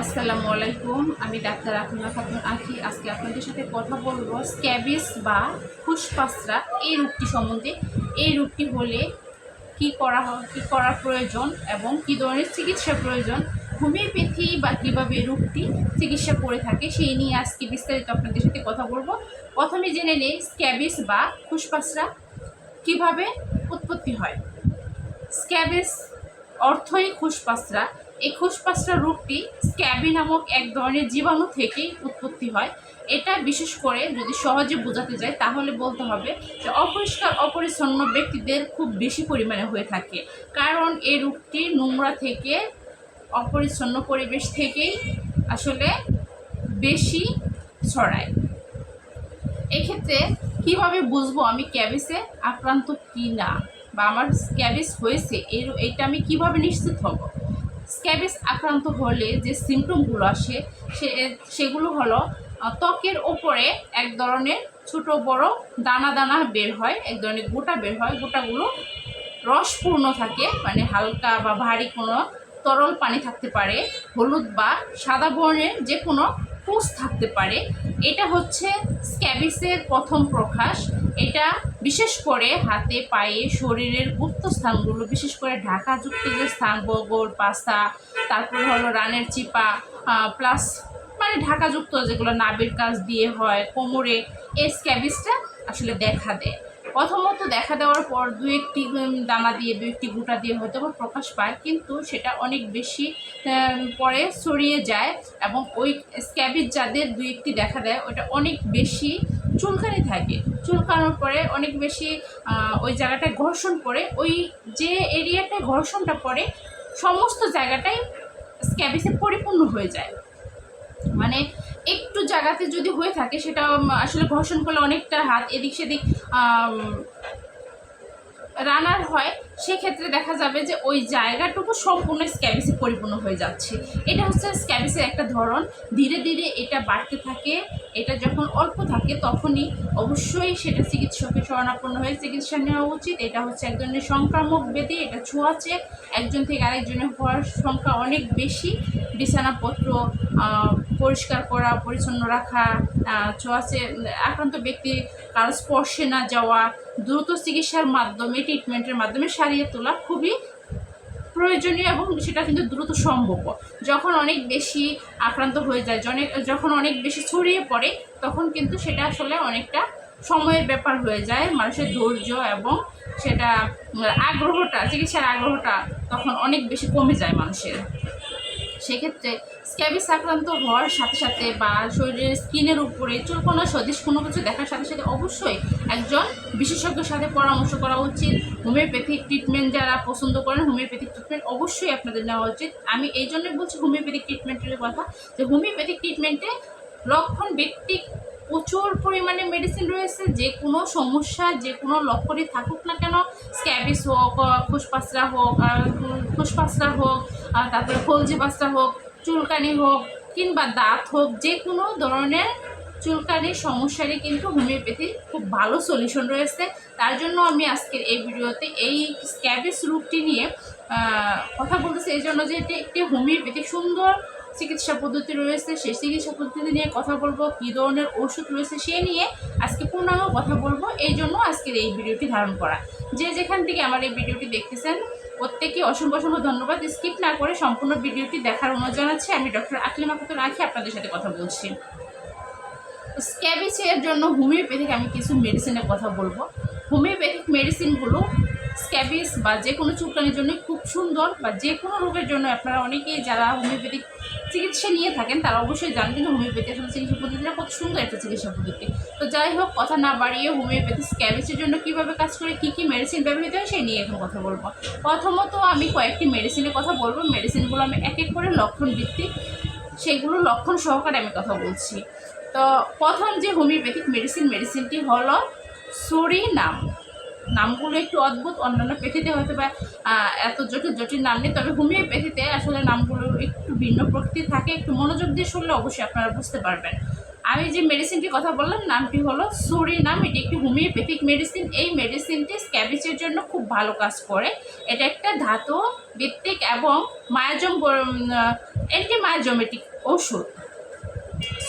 আসসালামু আলাইকুম, আমি ডাক্তার আফিমা খাতুন আখি। আজকে আপনাদের সাথে কথা বলব স্ক্যাবিস বা ফুসপাসরা এই রোগটি সম্বন্ধে। এই রোগটি হলে কি করা কী করা প্রয়োজন এবং কী ধরনের চিকিৎসা প্রয়োজন? হোমিওপ্যাথি বা কীভাবে রোগটি চিকিৎসা করে থাকে, সেই নিয়ে আজকে বিস্তারিত আপনাদের সাথে কথা বলব। প্রথমে জেনে নেই স্ক্যাবিস বা ফুসপাসরা কীভাবে উৎপত্তি হয়। স্ক্যাবিস অর্থই খুসপাসরা এই খুসপাসরা রোগটি স্ক্যাবি নামক এক ধরনের জীবাণু থেকেই উৎপত্তি হয়। এটা বিশেষ করে যদি সহজে বোঝাতে যায়, তাহলে বলতে হবে যে অপরিষ্কার, অপরিচ্ছন্ন ব্যক্তিদের খুব বেশি পরিমাণে হয়ে থাকে। কারণ এই রোগটি নোংরা থেকে, অপরিচ্ছন্ন পরিবেশ থেকেই আসলে বেশি ছড়ায়। এক্ষেত্রে কীভাবে বুঝব আমি ক্যাবিসে আক্রান্ত কি না বা আমার স্ক্যাবিস হয়েছে? এর, এইটা আমি কীভাবে নিশ্চিত হব? স্ক্যাবিস আক্রান্ত হলে যে সিমটমগুলো আসে, সে, সেগুলো হলো ত্বকের ওপরে এক ধরনের ছোট বড় দানা দানা বের হয়, এক ধরনের গোটা বের হয়, গোটাগুলো রসপূর্ণ থাকে মানে হালকা বা ভারী কোনো তরল পানি থাকতে পারে, হলুদ বা সাদা বর্ণের যে কোনো পুষ থাকতে পারে এটা হচ্ছে স্ক্যাবিসের প্রথম প্রকাশ। এটা বিশেষ করে হাতে, পায়ে, শরীরের গুপ্ত স্থানগুলো, বিশেষ করে ঢাকাযুক্ত যে স্থান, বগর, পাস্তা, তারপর হলো রানের চিপা প্লাস মানে ঢাকাযুক্ত যেগুলো নাবির কাজ দিয়ে হয়, কোমরে, এই স্ক্যাবিসটা আসলে দেখা দেয়। প্রথমত দেখা দেওয়ার পর দু একটি দানা দিয়ে, দু একটি গুঁটা দিয়ে হয়তো বা প্রকাশ পায়, কিন্তু সেটা অনেক বেশি পরে ছড়িয়ে যায় এবং ওই স্ক্যাবিজ যাদের দু একটি দেখা দেয় ওটা অনেক বেশি চুলকানি থাকে। চুলকানোর পরে অনেক বেশি ওই জায়গাটায় ঘর্ষণ পড়ে। ওই যে এরিয়াটায় ঘর্ষণটা পড়ে, সমস্ত জায়গাটাই স্ক্যাবিসে পরিপূর্ণ হয়ে যায়। মানে একটু জায়গাতে যদি হয়ে থাকে, সেটা আসলে ঘর্ষণ করলে অনেকটা হাত এদিক সেদিক রানার হয়, সেক্ষেত্রে দেখা যাবে যে ওই জায়গাটুকু সম্পূর্ণ স্ক্যাবিসে পরিপূর্ণ হয়ে যাচ্ছে। এটা হচ্ছে স্ক্যাবিসের একটা ধরন। ধীরে ধীরে এটা বাড়তে থাকে, এটা যখন অল্প থাকে তখনই অবশ্যই সেটা চিকিৎসকের শরণাপন্ন হয়ে চিকিৎসা নেওয়া উচিত। এটা হচ্ছে এক ধরনের সংক্রামক ব্যাধি এটা ছোঁয়াচে। একজন থেকে আরেকজনের হওয়ার সংখ্যা অনেক বেশি। বিছানাপত্র পরিষ্কার করা, পরিচ্ছন্ন রাখা ছোঁয়াচে আক্রান্ত ব্যক্তি কারও স্পর্শে না যাওয়া, দ্রুত চিকিৎসার মাধ্যমে ট্রিটমেন্টের মাধ্যমে সারিয়ে তোলা খুবই প্রয়োজনীয় এবং সেটা কিন্তু দ্রুত সম্ভব যখন অনেক বেশি আক্রান্ত হয়ে যায় জনে- যখন অনেক বেশি ছড়িয়ে পড়ে, তখন কিন্তু সেটা আসলে অনেকটা সময়ের ব্যাপার হয়ে যায়, মানুষের ধৈর্য এবং সেটা আগ্রহটা, চিকিৎসার আগ্রহটা তখন অনেক বেশি কমে যায় মানুষের। সেক্ষেত্রে স্ক্যাবিস আক্রান্ত হওয়ার সাথে সাথে বা শরীরের স্কিনের উপরে চুলকোনা, সদৃশ কোনো কিছু দেখার সাথে সাথে অবশ্যই একজন বিশেষজ্ঞের সাথে পরামর্শ করা উচিত। হোমিওপ্যাথিক ট্রিটমেন্ট যারা পছন্দ করেন, হোমিওপ্যাথিক ট্রিটমেন্ট অবশ্যই আপনাদের নেওয়া উচিত। আমি এই জন্যই বলছি, হোমিওপ্যাথিক ট্রিটমেন্টের কথা যে হোমিওপ্যাথিক ট্রিটমেন্টে লক্ষণ ব্যক্তি প্রচুর পরিমাণে মেডিসিন রয়েছে, যে কোনো সমস্যা, যে কোনো লক্ষণই থাকুক না কেন স্ক্যাবিস হোক ফুসপাসরা হোক ফুসপাসরা হোক তারপরে ফলজি পাসরা হোক, চুলকানি হোক, কিংবা দাঁত হোক, যে কোনো ধরনের চুলকানির সমস্যারই কিন্তু হোমিওপ্যাথি খুব ভালো সলিউশন রয়েছে। তার জন্য আমি আজকের এই ভিডিওতে এই স্ক্যাবিস রোগটি নিয়ে কথা বলতেছি। এই জন্য যে এটি একটি হোমিওপ্যাথি, সুন্দর চিকিৎসা পদ্ধতি রয়েছে, সেই চিকিৎসা পদ্ধতি নিয়ে কথা বলব, কী ধরনের ওষুধ রয়েছে সে নিয়ে আজকে পূর্ণাঙ্গ কথা বলব, এই জন্য আজকের এই ভিডিওটি ধারণ করা। যে যেখান থেকে আমার এই ভিডিওটি দেখতেছেন প্রত্যেকে অসংখ্য অসংখ্য ধন্যবাদ। স্কিপ না করে সম্পূর্ণ ভিডিওটি দেখার অনুরোধ জানাচ্ছি। আমি ডক্টর আকলিমা খাতুন রাখি, আপনাদের সাথে কথা বলছি। স্ক্যাবিসের জন্য হোমিওপ্যাথিক আমি কিছু মেডিসিনের কথা বলব। হোমিওপ্যাথিক মেডিসিনগুলো স্ক্যাবিস বা যে কোনো চুলকানির জন্য খুব সুন্দর বা যে কোনো রোগের জন্য আপনারা অনেকেই যারা হোমিওপ্যাথিক চিকিৎসা নিয়ে থাকেন, তারা অবশ্যই জানেন যে হোমিওপ্যাথি আসলে চিকিৎসা পদ্ধতিটা কত সুন্দর একটা চিকিৎসা পদ্ধতি। তো যাই হোক, কথা না বাড়িয়ে হোমিওপ্যাথি স্ক্যাবিসের জন্য কীভাবে কাজ করে, কী কী মেডিসিন ব্যবহৃত হয় সেই নিয়ে এখন কথা বলব। প্রথমত আমি কয়েকটি মেডিসিনের কথা বলব। মেডিসিনগুলো আমি এক এক করে লক্ষণ ভিত্তিক সেগুলো লক্ষণ সহকারে আমি কথা বলছি। তো প্রথম যে হোমিওপ্যাথিক মেডিসিন মেডিসিনটি হলো সরি নাম নামগুলো একটু অদ্ভুত, অন্যান্য পেথিতে হয়তো বা এত জটিল জটিল নাম নেই, তবে হোমিওপ্যাথিতে আসলে নামগুলো একটু ভিন্ন প্রকৃতির থাকে, একটু মনোযোগ দিয়ে শুনলে অবশ্যই আপনারা বুঝতে পারবেন। আমি যে মেডিসিনটির কথা বললাম, নামটি হলো সুরি নাম, এটি একটি হোমিওপ্যাথিক মেডিসিন এই মেডিসিনটি স্ক্যাবিসের জন্য খুব ভালো কাজ করে। এটা একটা ধাতু, ভিত্তিক এবং মায়াজম অ্যান্টিমায়োজমেটিক ওষুধ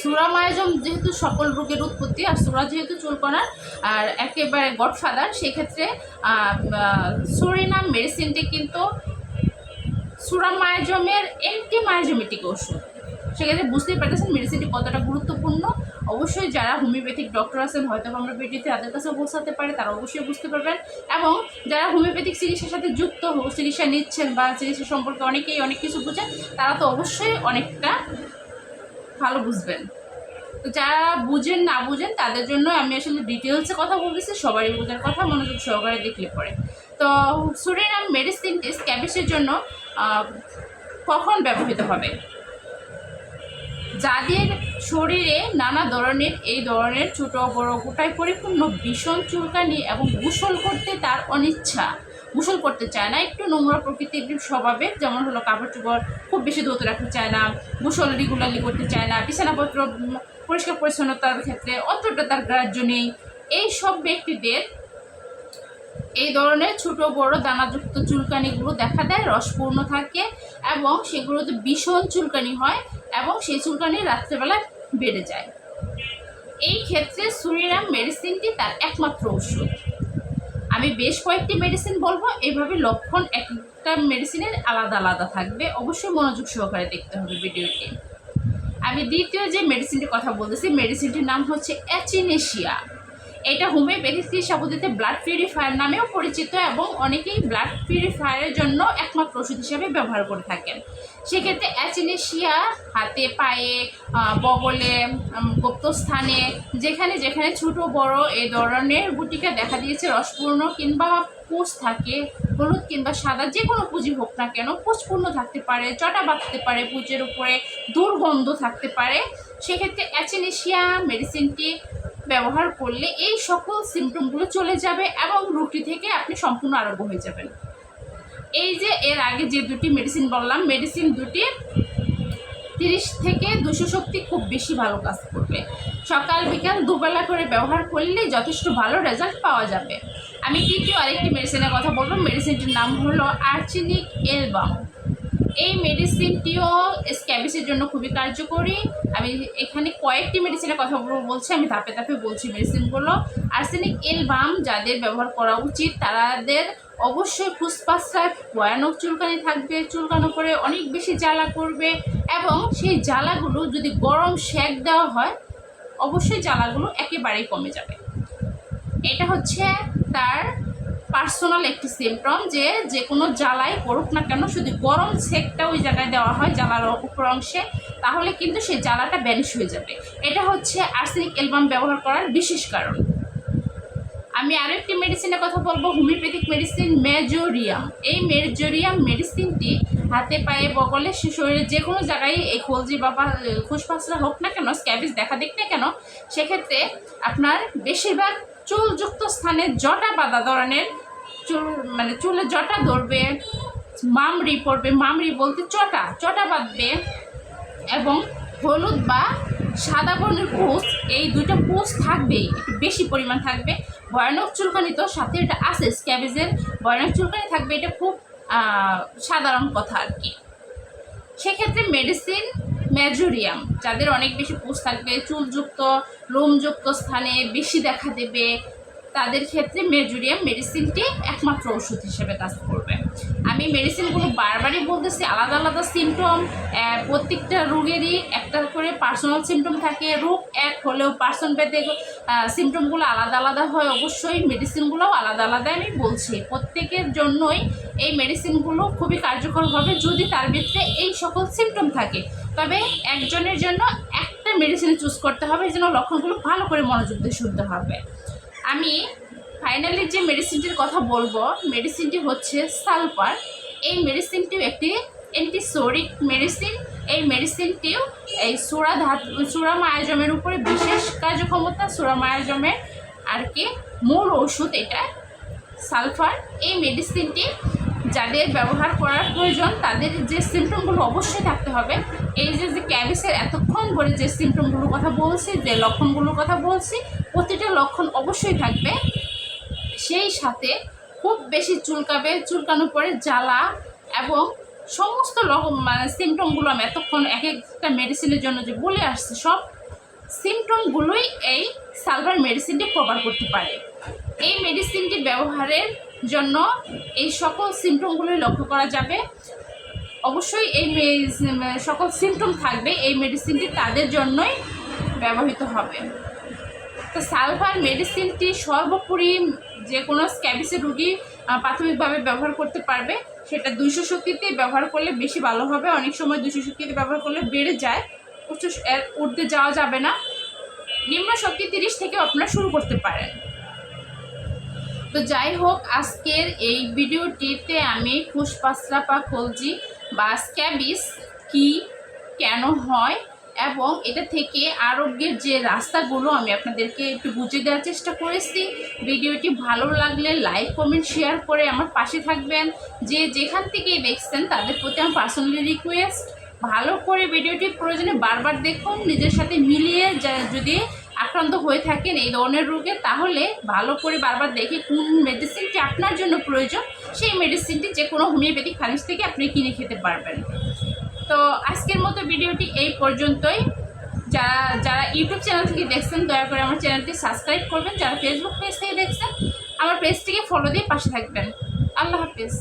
সুরামায়োজম যেহেতু সকল রোগের উৎপত্তি, আর সুরা যেহেতু চুলকোনার আর একেবারে গডফাদার, সেক্ষেত্রে সুরিনাম মেডিসিনটি কিন্তু সুরামায়োজমের অ্যান্টিমায়োজমেটিক ওষুধ সেক্ষেত্রে বুঝতেই পারতেছেন মেডিসিনটি কতটা গুরুত্বপূর্ণ। অবশ্যই যারা হোমিওপ্যাথিক ডক্টর আছেন, হয়তো আমরা ভিডিওতে তাদের কাছে পৌঁছাতে পারে, তারা অবশ্যই বুঝতে পারবেন। এবং যারা হোমিওপ্যাথিক চিকিৎসার সাথে যুক্ত, চিকিৎসা নিচ্ছেন বা চিকিৎসা সম্পর্কে অনেকেই অনেক কিছু বুঝেন, তারা তো অবশ্যই অনেকটা ভালো বুঝবেন। তো যারা বুঝেন, না বুঝেন, তাদের জন্য আমি আসলে ডিটেলসে কথা বলতেছি, সবারই বোঝার কথা, মনোযোগ সহকারে দেখলে পরে। তো সুরিনাম মেডিসিনটি স্ক্যাবিসের জন্য কখন ব্যবহৃত হবে? যাদের শরীরে নানা ধরনের, এই ধরনের ছোট বড় গোটায় পরিপূর্ণ ভীষণ চুলকানি এবং গোসল করতে তার অনিচ্ছা গোসল করতে চায় না। একটু নোংরা প্রকৃতির স্বভাবের যেমন হলো কাপড় চোপড় খুব বেশি ধুতে রাখতে চায় না, গোসল রেগুলারলি করতে চায় না, বিছানাপত্র পরিষ্কার পরিচ্ছন্নতার ক্ষেত্রে অতটা তার গ্রাহ্য নেই। এই সব ব্যক্তিদের এই ধরনের ছোট বড় দানাযুক্ত চুলকানিগুলো দেখা দেয়, রসপূর্ণ থাকে এবং সেগুলোতে ভীষণ চুলকানি হয় এবং সেই চুলকানি রাত্রেবেলা বেড়ে যায়। এই ক্ষেত্রে সুরিরাম মেডিসিনটি তার একমাত্র ওষুধ আমি বেশ কয়েকটি মেডিসিন বলব। এইভাবে লক্ষণ একটা মেডিসিনের আলাদা আলাদা থাকবে। অবশ্যই মনোযোগ সহকারে দেখতে হবে ভিডিওটি। আমি দ্বিতীয় যে মেডিসিনটির কথা বলতেছি মেডিসিনটির নাম হচ্ছে অ্যাচিনেশিয়া। এটা হোমিওপ্যাথিক চিকিৎসা পদ্ধতিতে ব্লাড পিউরিফায়ার নামেও পরিচিত এবং অনেকেই ব্লাড পিউরিফায়ারের জন্য একমাত্র ওষুধ হিসাবে ব্যবহার করে থাকেন। সেক্ষেত্রে অ্যাচিনেশিয়া, হাতে, পায়ে বগলে গুপ্তস্থানে, যেখানে যেখানে ছোট, বড় এই ধরনের গুটিকা দেখা দিয়েছে, রসপূর্ণ কিংবা পুষ থাকে, হলুদ কিংবা সাদা, যে কোনো পুঁজি হোক না কেন পুষপূর্ণ থাকতে পারে চটা বাঁধতে পারে, পুজের উপরে দুর্গন্ধ থাকতে পারে। সেক্ষেত্রে অ্যাচিনেশিয়া, মেডিসিনটি ব্যবহার করলে এই সকল সিমটমগুলো চলে যাবে এবং রোগটি থেকে আপনি সম্পূর্ণ আরোগ্য হয়ে যাবেন। এই যে এর আগে যে দুটি মেডিসিন বললাম মেডিসিন দুটি তিরিশ থেকে দুশো শক্তি খুব বেশি ভালো কাজ করবে। সকাল, বিকাল দুবেলা করে ব্যবহার করলেই যথেষ্ট ভালো রেজাল্ট পাওয়া যাবে। আমি তৃতীয় আরেকটি মেডিসিনের কথা বলব। মেডিসিনটির নাম হলো আর্চেনিক এলবাম এই মেডিসিনটিও স্ক্যাবিসের জন্য খুবই কার্যকরী। আমি এখানে কয়েকটি মেডিসিনের কথা বলছি, আমি ধাপে ধাপে বলছি মেডিসিনগুলো আর্সেনিক এলবাম যাদের ব্যবহার করা উচিত তাদের অবশ্যই ফুসফাসরায় ভয়ানক চুলকানি থাকবে, চুলকানো করে অনেক বেশি জ্বালা করবে এবং সেই জ্বালাগুলো যদি গরম শেক দেওয়া হয়, অবশ্যই জ্বালাগুলো একেবারেই কমে যাবে। এটা হচ্ছে তার পার্সোনাল একটি সিমটম যে যে কোনো জ্বালাই করুক না কেন, শুধু গরম সেকটা ওই জায়গায় দেওয়া হয় জ্বালার উপর অংশে, তাহলে কিন্তু সেই জ্বালাটা ব্যানিশ হয়ে যাবে। এটা হচ্ছে আর্সেনিক অ্যালবাম ব্যবহার করার বিশেষ কারণ। আমি আরেকটি মেডিসিনের কথা বলব হোমিওপ্যাথিক মেডিসিন মেজোরিয়াম এই মেজোরিয়াম মেডিসিনটি হাতে পায়ে বগলে সে শরীরে যে কোনো জায়গায় এই খলজি বা পা- ফুসফাসরা হোক না কেন স্ক্যাবিস দেখা দিক না কেন, সেক্ষেত্রে আপনার বেশিরভাগ চুলযুক্ত স্থানে জটা বাঁধা ধরনের চুল মানে চুলে জটা ধরবে, মামড়ি পড়বে, মামড়ি বলতে চটা চটা বাঁধবে এবং হলুদ বা সাদা বর্ণের পোস্ট এই দুইটা পোস্ট থাকবেই একটু বেশি পরিমাণ থাকবে। ভয়ানক চুলকানি তো, সাথে এটা আছে, স্ক্যাবেজের। ভয়ানক চুলকানি থাকবে, এটা খুব সাধারণ কথা আর কি। সেক্ষেত্রে মেডিসিন ম্যাজোরিয়াম যাদের অনেক বেশি পোষ থাকবে, চুলযুক্ত, লোমযুক্ত স্থানে বেশি দেখা দেবে, তাদের ক্ষেত্রে মেজোরিয়াম মেডিসিনটি একমাত্র ওষুধ হিসেবে কাজ করবে। আমি মেডিসিনগুলো বারবারই বলতেছি, আলাদা আলাদা সিমটম প্রত্যেকটা রোগেরই একটা করে পার্সোনাল সিমটম থাকে। রোগ এক হলেও পার্সন পেতে সিমটমগুলো আলাদা আলাদা হয়, অবশ্যই মেডিসিনগুলোও আলাদা আলাদা আমি বলছি। প্রত্যেকের জন্যই এই মেডিসিনগুলো খুবই কার্যকর হবে যদি তার ভিতরে এই সকল সিমটম থাকে। তবে একজনের জন্য একটা মেডিসিন চুজ করতে হবে যেন লক্ষণগুলো ভালো করে মনোযোগ দিয়ে শুনতে হবে। আমি ফাইনালি যে মেডিসিনটির কথা বলব মেডিসিনটি হচ্ছে সালফার। এই মেডিসিনটিও একটি অ্যান্টিসোরিক মেডিসিন এই মেডিসিনটিও এই সুরা ধাতু সুরা মায়াজমের উপরে বিশেষ কার্যক্ষমতা সুরা মায়াজমের আর কি মূল ওষুধ এটা সালফার। এই মেডিসিনটি যাদের ব্যবহার করার প্রয়োজন, তাদের যে সিমটমগুলো অবশ্যই থাকতে হবে। এই যে যে ক্যাবিসের এতক্ষণ ধরে যে সিমটমগুলোর কথা বলছি, যে লক্ষণগুলোর কথা বলছি, প্রতিটা লক্ষণ অবশ্যই থাকবে। সেই সাথে খুব বেশি চুলকাবে, চুলকানোর পরে জ্বালা এবং সমস্ত রকম মানে সিমটমগুলো আমি এতক্ষণ এক একটা মেডিসিনের জন্য যে বলে আসছি, সব সিমটমগুলোই এই সালভার মেডিসিনটি কভার করতে পারে। এই মেডিসিনটি ব্যবহারের জন্য এই সকল সিমটমগুলোই লক্ষ্য করা যাবে। অবশ্যই এই সকল সিমটম থাকবে, এই মেডিসিনটি তাদের জন্যই ব্যবহৃত হবে। তো সালভার মেডিসিনটি সর্বোপরি যে কোনো স্ক্যাবিসের রুগী প্রাথমিকভাবে ব্যবহার করতে পারবে। সেটা দুইশো শক্তিতে ব্যবহার করলে বেশি ভালো হবে। অনেক সময় দুইশো শক্তিতে ব্যবহার করলে বেড়ে যায়। উচ্চ উঠতে যাওয়া যাবে না। নিম্ন শক্তি তিরিশ থেকে আপনারা শুরু করতে পারেন। তো যাই হোক, আজকের এই ভিডিওটিতে আমি ফুসপাসরা বা কলজি বা স্ক্যাবিস কি, কেন হয় এবং এটা থেকে আরোগ্যের যে রাস্তাগুলো আমি আপনাদেরকে একটু বুঝিয়ে দেওয়ার চেষ্টা করেছি। ভিডিওটি ভালো লাগলে লাইক, কমেন্ট, শেয়ার করে আমার পাশে থাকবেন। যে যেখান থেকে দেখছেন, তাদের প্রতি আমার পার্সোনালি রিকোয়েস্ট। ভালো করে ভিডিওটি প্রয়োজনে বারবার দেখুন, নিজের সাথে মিলিয়ে যদি আক্রান্ত হয়ে থাকেন এই ধরনের রোগে, তাহলে ভালো করে বারবার দেখে কোন মেডিসিনটি আপনার জন্য প্রয়োজন, সেই মেডিসিনটি যে কোনো হোমিওপ্যাথিক ফার্মেসি থেকে আপনি কিনে খেতে পারবেন। তো আজকের মতো ভিডিওটি এই পর্যন্তই। যারা যারা ইউটিউব চ্যানেল থেকে দেখছেন, দয়া করে আমার চ্যানেলটি সাবস্ক্রাইব করবেন। যারা ফেসবুক পেজ থেকে দেখছেন, আমার পেজটিকে ফলো দিয়ে পাশে থাকবেন। আল্লাহ হাফিজ।